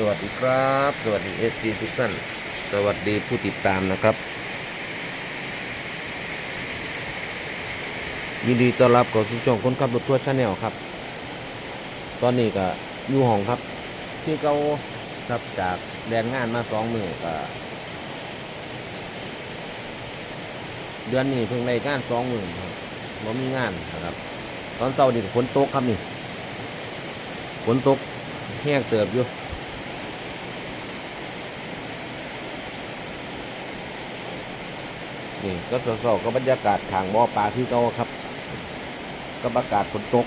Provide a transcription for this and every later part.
สวัสดีครับ สวัสดีเอซีทุกท่าน สวัสดีผู้ติดตามนะครับ ยินดีต้อนรับเข้าสู่ช่องคนขับรถทัวร์ชาแนลครับ ตอนนี้ก็อยู่ห้องครับ ที่เขาครับจากแดนงานมาสองมือก็เดือนนี้เพิ่งได้งานสองหมือครับบ่มีงานนะครับ ตอนเช้านี่ฝนตกครับนี่ฝนตกแห้งเติบอยู่ นี่ก็สดๆก็บรรยากาศทางบ่อปลาที่เก่าครับก็ประกาศฝนตก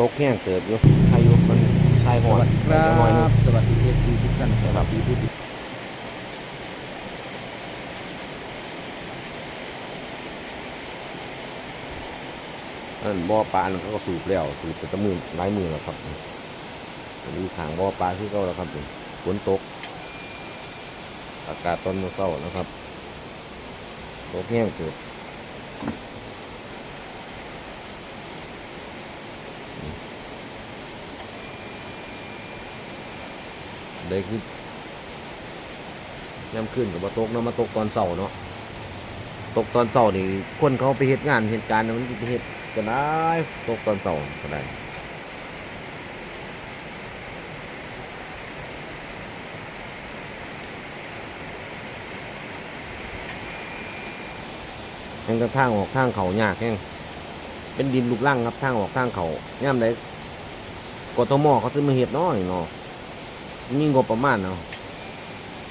ตกแห้งเติบอยู่พายุมันชายหสอดวัสดีครัหน่อยหนึงบสวัสดีเอฟซีทุกท่านสวัสดีผู้ติดอันบ่อปลานั่นเขาก็สูบแล้วสูบไปแตะมือหลายมือแล้วครับอันนี้ทางบ่อปลาที่เก่าแล้วครับนี่ฝนตก อากาศตอนมื้อเช้านะครับตกแห้งเติบได้คือย่ำขึ้นกับว่าตกเนาะมาตกตอนเสาร์เนาะตกตอนเสาร์นี่คนเขาไปเหตุงานเหตุการณ์มันไปเหตุก็ได้ตกตอนเสาร์ก็ได้ แห่งกระทางออกทางเขายากแห่งเป็นดินลูกล่างครับทางออกทางเขาย่ำได้กทมเขาซื้อมาเหตุน้อยเนาะมีงบประมาณเนาะ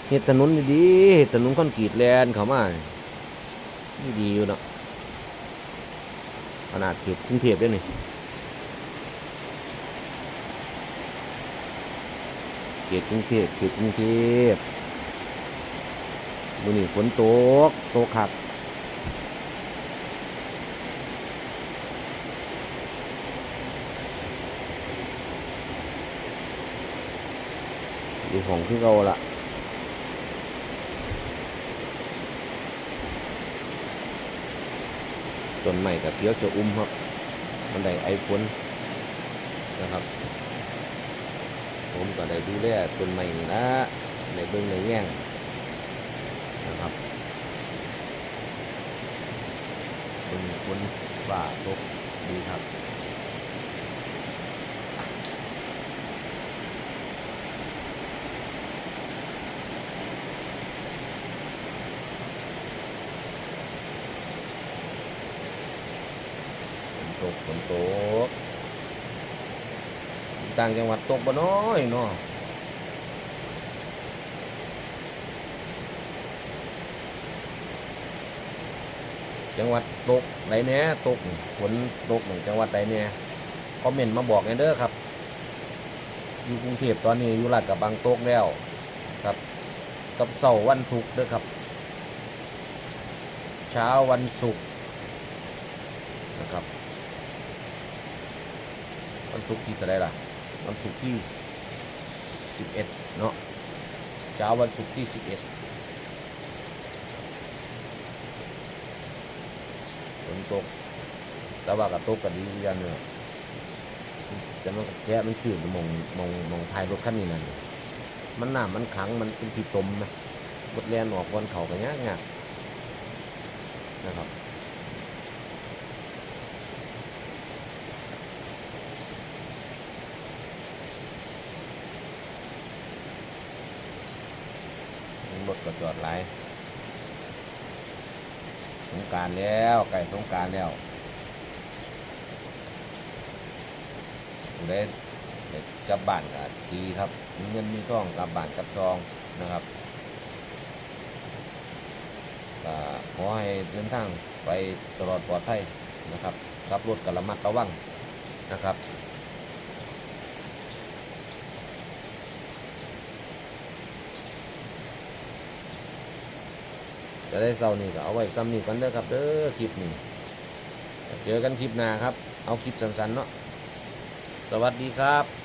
เห็ดถนนดีเห็ดถนนคอนกรีตแลนเขามานี่ดีอยู่เนาะขนาดเขตกรุงเทพด้วยนี่เขตกรุงเทพเขตกรุงเทพมือนี่ฝนตกตกครับ อยู่ของที่เราละต้นใหม่กับเพียวจะอุ้มครับ มันได้ไอฝนนะครับ ผมก็ได้ดูแลต้นใหม่นะในเบื้องในแง่งนะครับเบื้องฝนว่าตกดีครับ ตกฝนตกต่างจังหวัดตกบ่น้อยเนาะจังหวัดตกไหนแหน่ตกฝนตกหนึ่งจังหวัดใดเนี่ยคอมเมนต์มาบอกไงเด้อครับ อยู่กรุงเทพตอนนี้อยู่ลาดกระบังตกแล้วครับกับเสาร์วันศุกร์เด้อครับ เช้าวันศุกร์นะครับ ศุกร์ที่จะได้ล่ะ วันศุกร์ที่สิบเอ็ดเนาะเช้าวันศุกร์ที่สิบเอ็ดฝนตกแต่ว่ากับตกกันดีอยู่อยันเนี่ยแต่มันแค่มันขื่นมองมองมองท้ายรถคันนี้นั่นมันหนามันขังมันเป็นที่ตมนะบดแลนออกบนเขากันยากยากนะครับ ร ถก็จอดหลายสงกรารแล้วใกล้สงกรารแล้วผู้ใดได้กลับบ้านก็ดีครับมีเงินมีทองกลับบ้านกลับทองนะครับก็ขอให้เดินทางไปตลอดปลอดภัยนะครับขับรถกับระมัดระวังนะครับ จะได้เศร้านี่ก็เอาไว้ซ้ำนี่กันเด้อครับเด้อคลิปนี้เจอกันคลิปหน้าครับ เอาคลิปสั้นๆเนาะสวัสดีครับ